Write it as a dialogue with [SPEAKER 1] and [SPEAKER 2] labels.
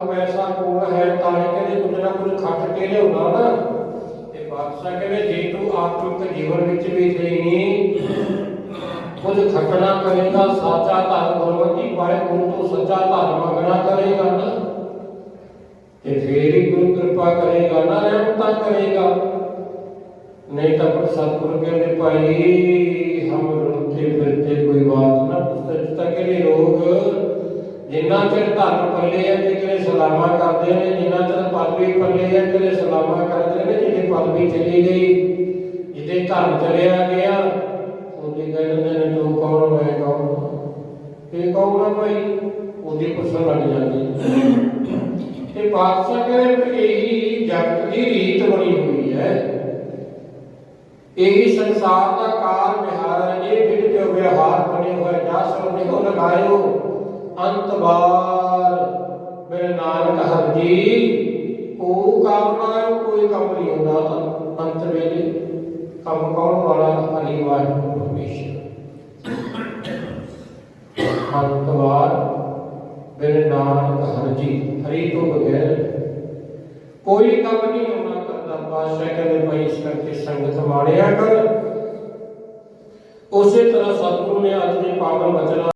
[SPEAKER 1] ਪੈਸਾ ਕੋਲ ਹੈ ਤਾਂ ਹੀ ਕਹਿੰਦੇ ਕੁਝ ਨਾ ਕੁਝ ਖੱਟ ਕੇ ਲਿਆਉਣਾ ਨਾ ਤੇ ਬਾਦਸ਼ਾਹ ਕਹਿੰਦੇ, ਜੇ ਤੂੰ ਆਤਮਿਕ ਜੀਵਨ ਵਿੱਚ ਵੀ ਨਹੀਂ ਕੁਝ ਖੱਟਣਾ ਕਰੇਗਾ, ਸਾਚਾ ਧਰਮ ਗੁਰਮਤਿ ਪਾਏ ਗੁਰੂ ਤੋਂ ਸੱਚਾ ਧਰਮ ਮੰਗਣਾ ਕਰੇਗਾ ਨਾ, ਤੇ ਫੇਰ ਹੀ ਗੁਰੂ ਕਿਰਪਾ ਕਰੇਗਾ ਨਾ, ਰਹਿਮਤਾਂ ਕਰੇਗਾ। ਨਹੀਂ ਤਾਂ ਪਰ ਸਤਿਗੁਰੂ ਕਹਿੰਦੇ, ਭਾਈ, ਹਮ ਰੁੱਤੇ ਫਿਰਤੇ ਕੋਈ ਬਾਤ ਨਾ ਪੁੱਛਦੇ ਤੱਕ ਇਹ ਲੋਕ ਜਿੰਨਾ ਚਿਰ ਧਰਮ ਪੱਲੇ ਹੈ ਸਲਾਮਾ ਕਰਦੇ ਨੇ, ਜਿੰਨਾ ਚਿਰ ਪਦਵੀ ਪੱਲੇ ਹੈ ਕਿਹੜੇ ਸਲਾਮਾ ਕਰਦੇ ਨੇ ਜਿਹਦੇ ਪਦਵੀ ਚਲੀ ਗਈ ਜਿਹਦੇ ਧਰਮ ਚਲਿਆ ਗਿਆ, ਉਹਦੇ ਕਹਿੰਦੇ ਨੇ ਤੂੰ ਕੌਣ, ਮੈਂ ਕੌਣ? ਇਹ ਕੌਣ ਹੈ ਭਾਈ? ਉਹਦੀ ਪੁੱਛਣ ਲੱਗ ਜਾਂਦੀ। ਤੇ ਬਾਦਸ਼ਾਹ ਕਹਿੰਦੇ ਵੀ ਇਹੀ ਜਗਤ ਦੀ ਰੀਤ ਬਣੀ ਹੋਈ ਹੈ। ਇਹੀ ਸੰਸਾਰ ਦਾ ਕਾਲ ਵਿਹਾਰ ਹੈ ਇਹ ਵਿਦ ਜੋ ਵਿਵਹਾਰ ਬਣੇ ਹੋਏ, ਜਾ ਸੋ ਨਿਕੋ ਲਗਾਇਓ, ਅੰਤ ਬਾਰ ਕੰਮ ਕੌਣ ਵਾਲਾ ਹਰੀ ਪਰਮੇਸ਼ਰ ਅੰਤ ਬਾਰ ਨਾਨਕ ਹਰ ਹਰੀ ਤੋਂ ਬਗੈਰ ਕੋਈ ਕੰਮ ਨਹੀਂ ਹੋਣਾ ਕਰਦਾ। ਪਾਤਸ਼ਾਹ ਕਹਿੰਦੇ, ਭਾਈ, ਇਸ ਕਰਕੇ ਸੰਗਤ ਮਾਣਿਆ ਕਰ। ਉਸੇ ਤਰ੍ਹਾਂ ਸਤਿਗੁਰੂ ਨੇ ਅੱਜ ਦੇ ਪਾਵਨ ਬਚਨਾਂ